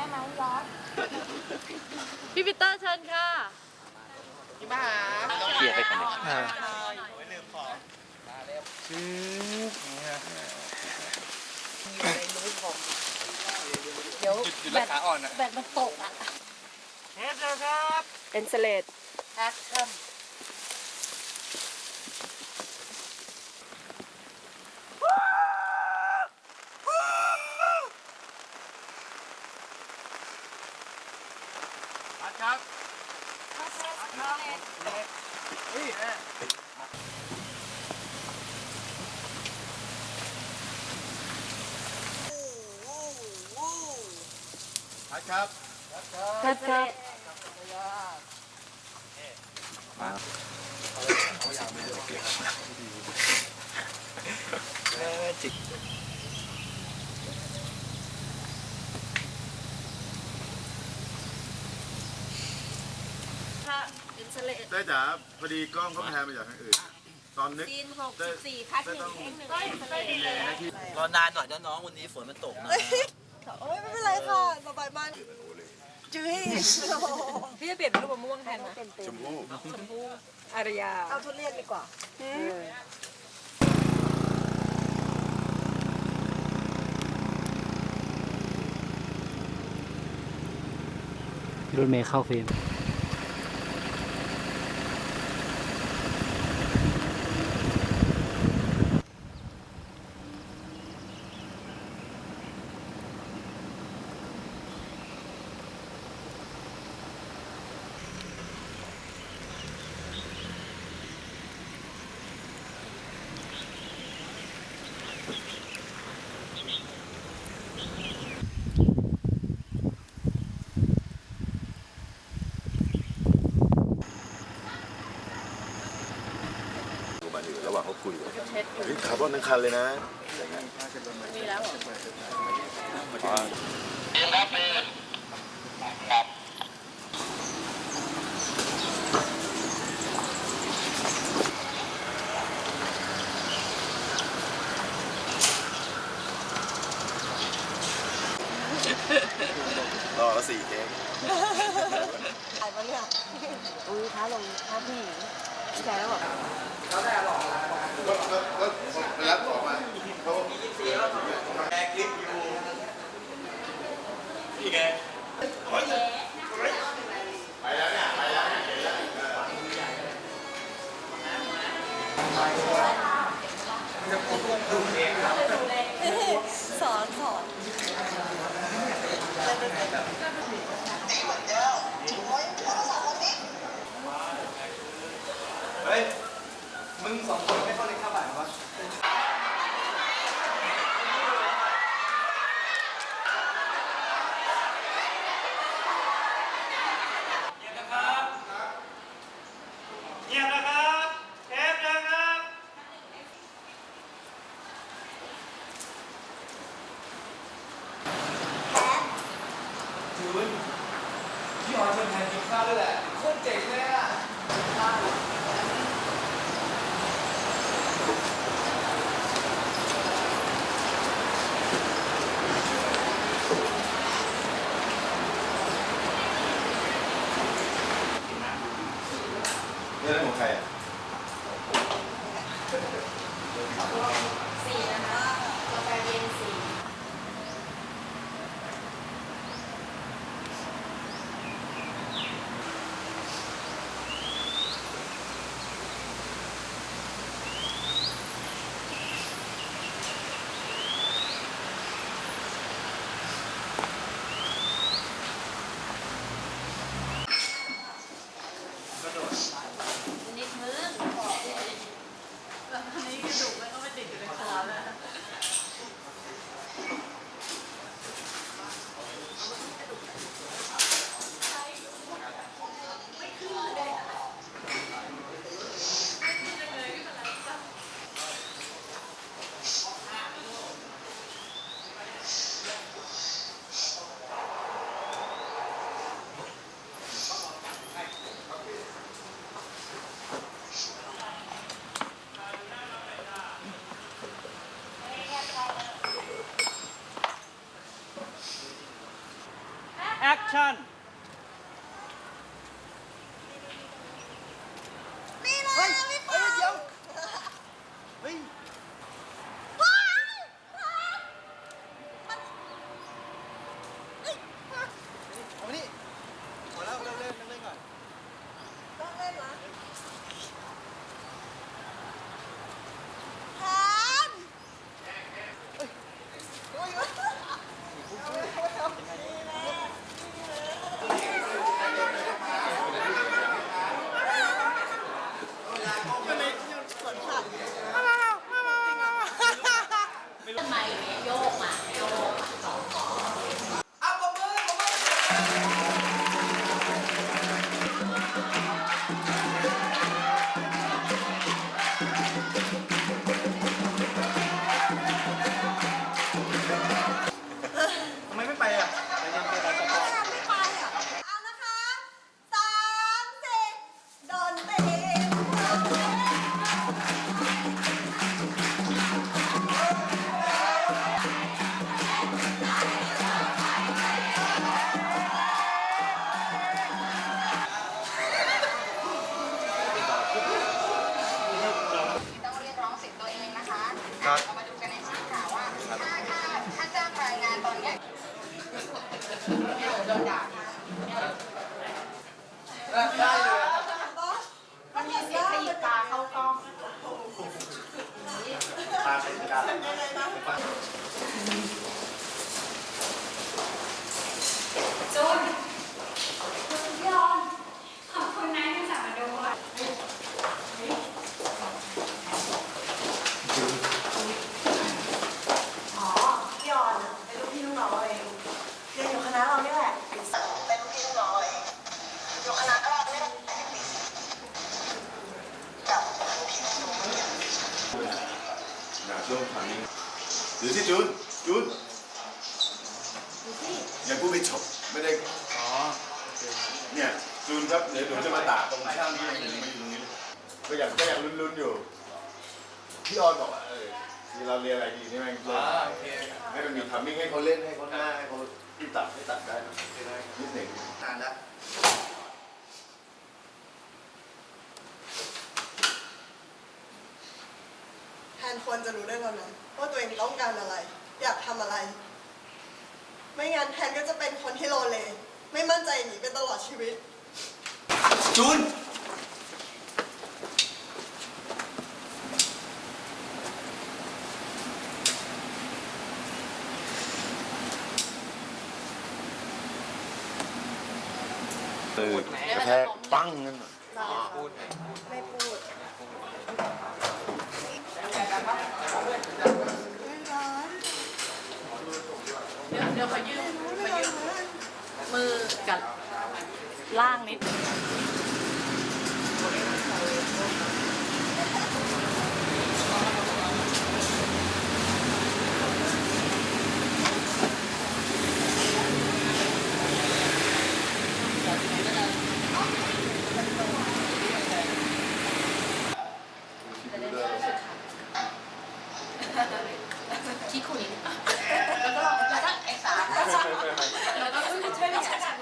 ได้ไหมย้อนพี่ปีเตอร์เชิญค่ะเคลียร์ไปกันเลยอ่าเดี๋ยวจุดรักขาอ่อนอะแบตมันตกอะเป็นสเลดแอคชั่นครับ ครับครับครับจิกค่ะเป็นสเลดได้จ๋าพอดีกล้องเขาแพนมาจากทางอื่น ตอนนึกซีนหกสิบสี่พัดหนึ่งเองหนึ่งเป็นสเลดเลยนะที่รอนานหน่อยนะน้องวันนี้ฝนมันตกนะ โอ้ยไม่เป็นไรค่ะสบายมากจื้อพี่จะเปลี่ยนเป็นรูปมะม่วงแทนนะชมพู่ชมพู่อารยาเอาทุเรียนดีกว่ารถเมย์เข้าเฟรม ดูมาอยู่ระหว่างเขาคุยเฮ้ย คาร์บอนทั้งคันเลยนะอย่างเงี้ยมีแล้วเหรอรอละสี่เทปถ่ายมาเนี่ยอุ้ยท้าลงท้าผู้หญิงใช่แล้วเหรอ ก็รับของมาเขาแอร์คลิปอยู่พี่แกสอนสอนเฮ้ย มึงสองคนไม่เข้าในค่าบ่ายวะ เงียบนะครับเทปนะครับ พี่ออนเป็นแทนกินข้าวด้วยแหละโคตรเจ๋งเลยอะ เนี่ยนั่นของใครอะ สี่นะคะ แโอยากช่วงทางนี้หรือที่จูนจูนยังพูดไม่จบไม่ได้อ๋อเนี่ยจูนครับเดี๋ยวหนูจะมาตากตรงข้างนี้เห็นไหมอยู่ตรงนี้ก็อยากก็อยากลุ้นๆอยู่พี่ออนบอกว่าเออที่เราเรียนอะไรดีนี่แม่งเล่นโอเคให้มันมีทัมมิ่งให้เขาเล่นให้เขาหน้าให้เขาที่ตัดให้ตัดได้นะนิดหนึ่งนานแล้ว แทนควร จะรู้ได้แล้วนะว่าตัวเองต้องการอะไร อยากทำอะไร ไม่งั้นแทนก็จะเป็นคนที่โลเล ไม่มั่นใจอย่างนี้เป็นตลอดชีวิต จูนเออกระแทกปั้งนั่นน่ะพูดไม่พูด เดี๋ยวเดี๋ยวขอยืมขอยืมมือกับ ล่างนิดคุยแล้วก็แล้วก็ไอ้สามแล้วก็ใช่ไหมใช่ใช่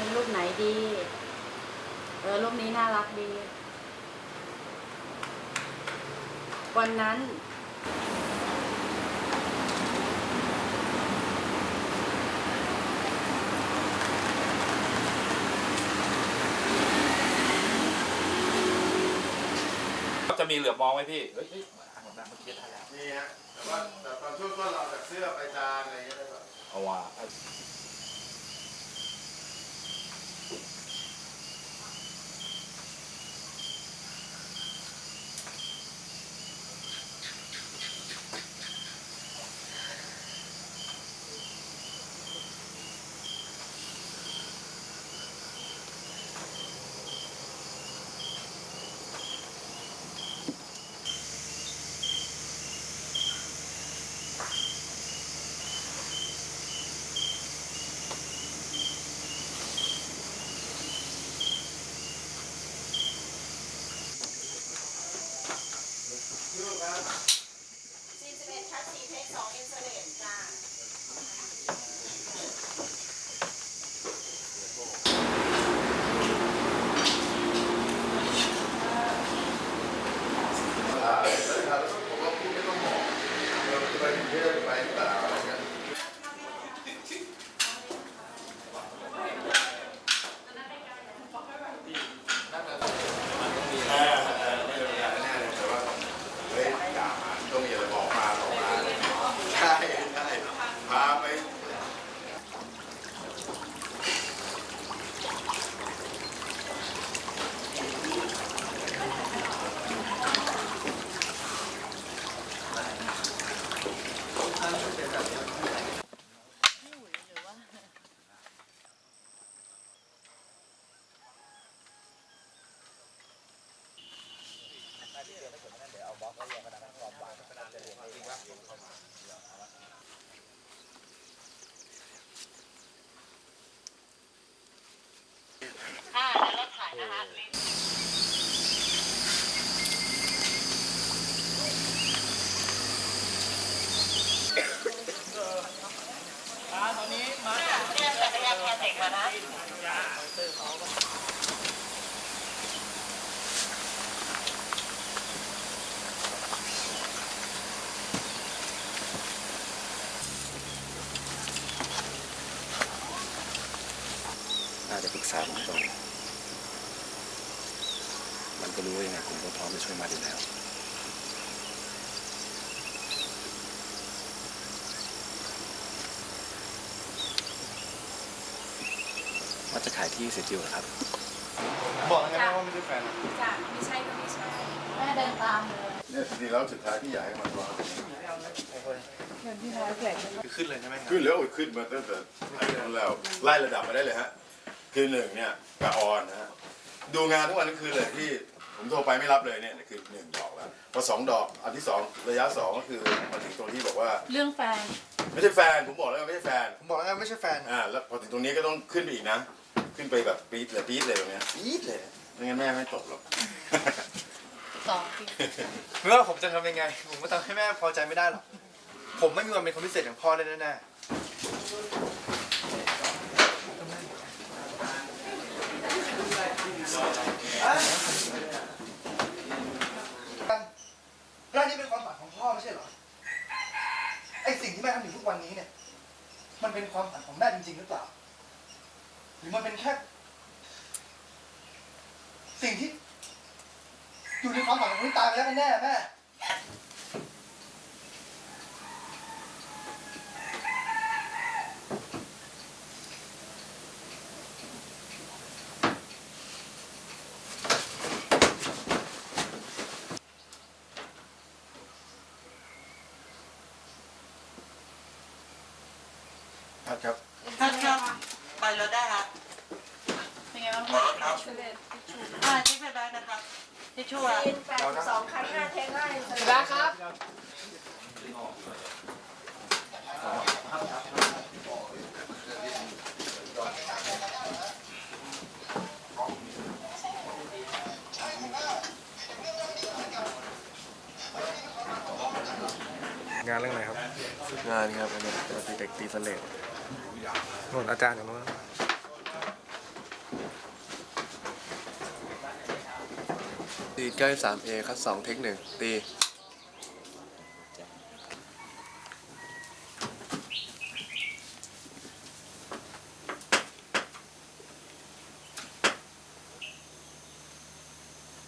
รูปนิดนึงรูปไหนดี เออรูปนี้น่ารักดี วันนั้น จะมีเหลือบมองไหมพี่ เฮ้ยเฮ้ยอ่านหมดแล้วเมื่อกี้ได้แล้วนี่ฮะแต่ว่าแต่ตอนช่วงต้นเราจากเสื้อไปจานอะไรอย่างเงี้ยได้ป่ะเอาว่า ร้อมจะช่วยมาอยู่แล้วว่าจะขายที่เสร็จอยู่เหรอครับ บอกแล้วไงว่าไม่ใช่แฟนจ้ะไม่ใช่ก็ไม่ใช่แม่เดินตามเลยเนี่ยจริงๆแล้วสุดท้ายที่อยากให้มันวางคือขึ้นเลยใช่ไหมครับขึ้นแล้วโอ้ยขึ้นมาตั้งแต่ไหนนั้นแล้วไล่ระดับมาได้เลยฮะ คือหนึ่งเนี่ยกะออนนะฮะดูงานทุกวันทั้งคืนเลยที่ ผมโทรไปไม่รับเลยเนี่ยคือหนึ่งดอกแล้วพอสองดอกอันที่สองระยะสองก็คือมาถึงตรงที่บอกว่า เรื่องแฟน ไม่ใช่แฟนผมบอกแล้วว่าไม่ใช่แฟนผมบอกแล้วไงไม่ใช่แฟนอ่าแล้วพอถึงตรงนี้ก็ต้องขึ้นไปอีกนะ ขึ้นไปแบบปี๊ดเลยปี๊ดเลยตรงเนี้ยปี๊ดเลยไม่งั้นแม่ไม่ตกหรอก สองปีไม่ว่าผมจะทำยังไง ผมก็ทำให้แม่พอใจไม่ได้หรอก ผมไม่มีวันเป็นคนพิเศษอย่างพ่อได้แน่ๆ ร่างนี้เป็นความฝันของพ่อไม่ใช่เหรอ ไอสิ่งที่แม่ทำอยู่ทุกวันนี้เนี่ย มันเป็นความฝันของแม่จริงๆหรือเปล่า หรือมันเป็นแค่ สิ่งที่ อยู่ในความฝันของคนที่ตายไปแล้วกันแน่แม่ ครับครับ ท่านครับไปรถได้ครับ เป็นไงบ้างพ่อช่วยเลย อ่าที่เป็นได้นะครับ ที่ช่วยสองครั้งหน้าเทคได้บ้าครับงานเรื่องอะไรครับงานครับอันนี้เป็นเด็กตีสเลดนนอาจารย์อย่างนู้น ตีเก้สามเอคัดสองเทคหนึ่งตี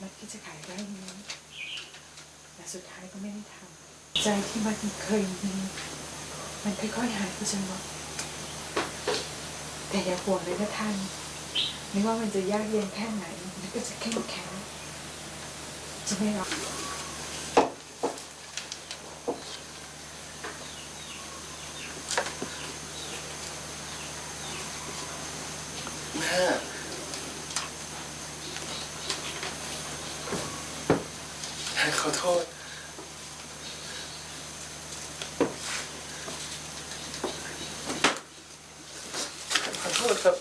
มันคิดจะขายไร่นี้ แต่สุดท้ายก็ไม่ได้ทำใจที่มันเคยมีมันค่อยๆหายไปจนหมดแต่อย่าห่วงเลยนะท่านไม่ว่ามันจะยากเย็นแค่ไหนมันก็จะเข้มแข็ง จะไม่รับ แม่แม่ขอโทษ ขอโทษครับ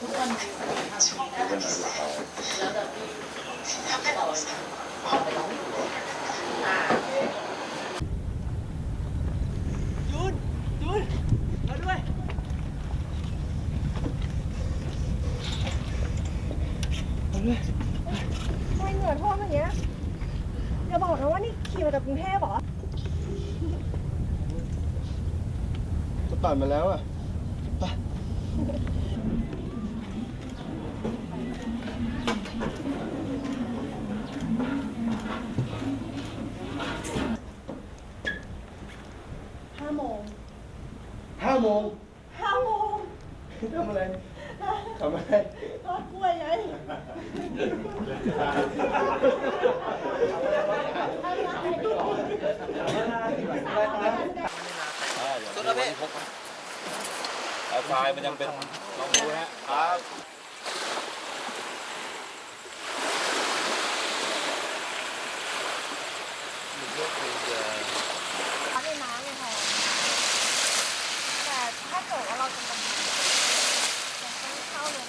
ทุกคนมีศักยภาพที่ได้แล้วแต่พี่ ทำไมเหงื่อท่วมอย่างเงี้ยอย่าบอกนะว่านี่ขี่มาจากกรุงเทพเหรอก็ปั่นมาแล้วอะไปโมง ห้าโมง ห้าโมง ทำอะไรทำอะไร ทอดกล้วยไง ต้นละเพ่ไฟมันยังเป็นลองดูฮะครับ เขาในน้ำเลยค่ะแต่ถ้าเกิดว่าเราจะทำมันต้องเข้าเลย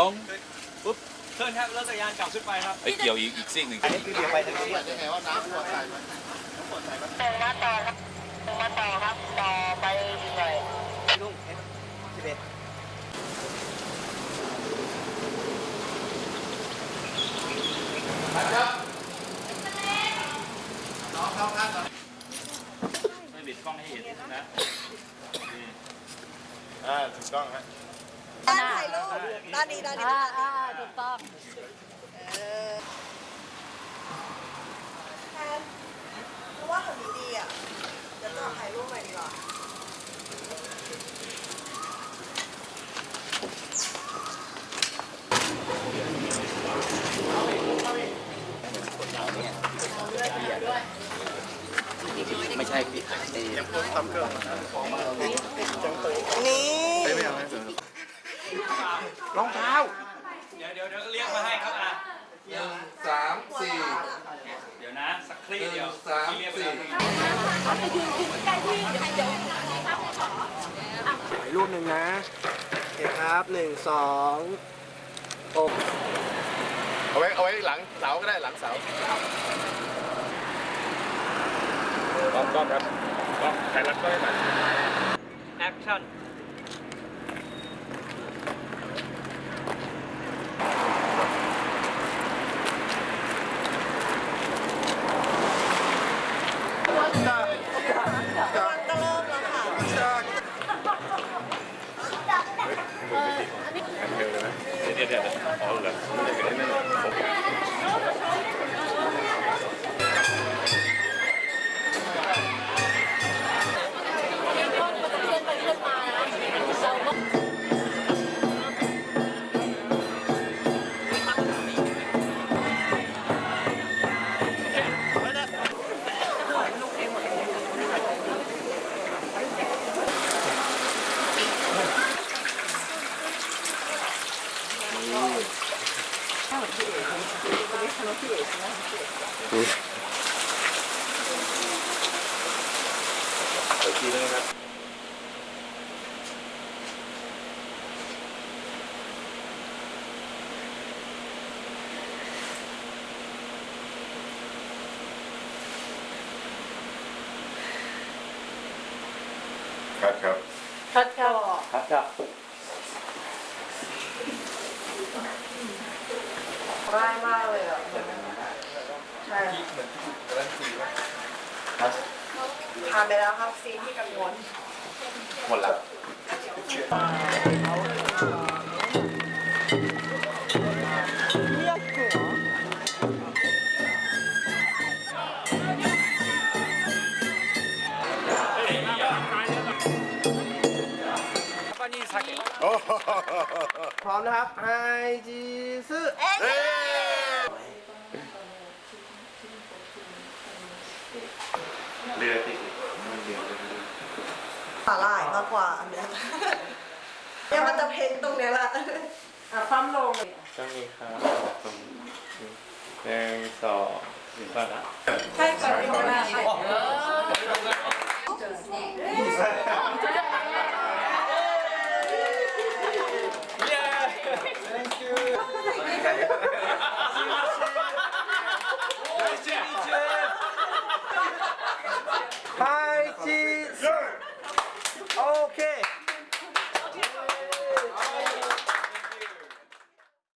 ต้อง ปุ๊บ เชิญครับรถจักรยานกลับขึ้นไปครับไปเกี่ยวอีกอีกซิ่งหนึ่งอันนี้คือเดี๋ยวไปทางนี้ตรงมาต่อครับตรงมาต่อครับต่อไปอีกหน่อยลุงสิบเอ็ดไม่บิดกล้องให้เห็นนะอ่าถูกต้องฮะ ด้านถ่ายรูปด้านนี้ด้านนี้อ่าอ่าถูกต้องเออแทนเพราะว่าคนนี้ดีอะเดี๋ยวเราถ่ายรูปใหม่ดีกว่า ไม่ใช่พี่ไอ้ นี่ เดี๋ยวเดี๋ยวเดี๋ยวเรียกมาให้ครับอะ หนึ่งสามสี่ เดี๋ยวนะ สักคลี่เดียว สาม ที่เรียกไป สี่ แล้ว ถ่ายรูปหนึ่งนะโอเคครับหนึ่งสองโอ เอาไว้เอาไว้หลังเสาก็ได้หลังเสา กล้องกล้องครับกล้องใค รรักก็ได้มาแอคชั่น ง่ายมากเลยอะใช่ผ่านไปแล้วครับซีนที่กังวลหมดแล้ว พร้อมนะครับไฮจีซึเอ๊ะเอ้เรือติดสาหร่ายมากกว่าอันเนี้ยเนี่ยมันจะเพ่งตรงเนี้ยแหละอะความลงต้องมีครับหนึ่งสองสามให้ก่อนดีกว่า Okay.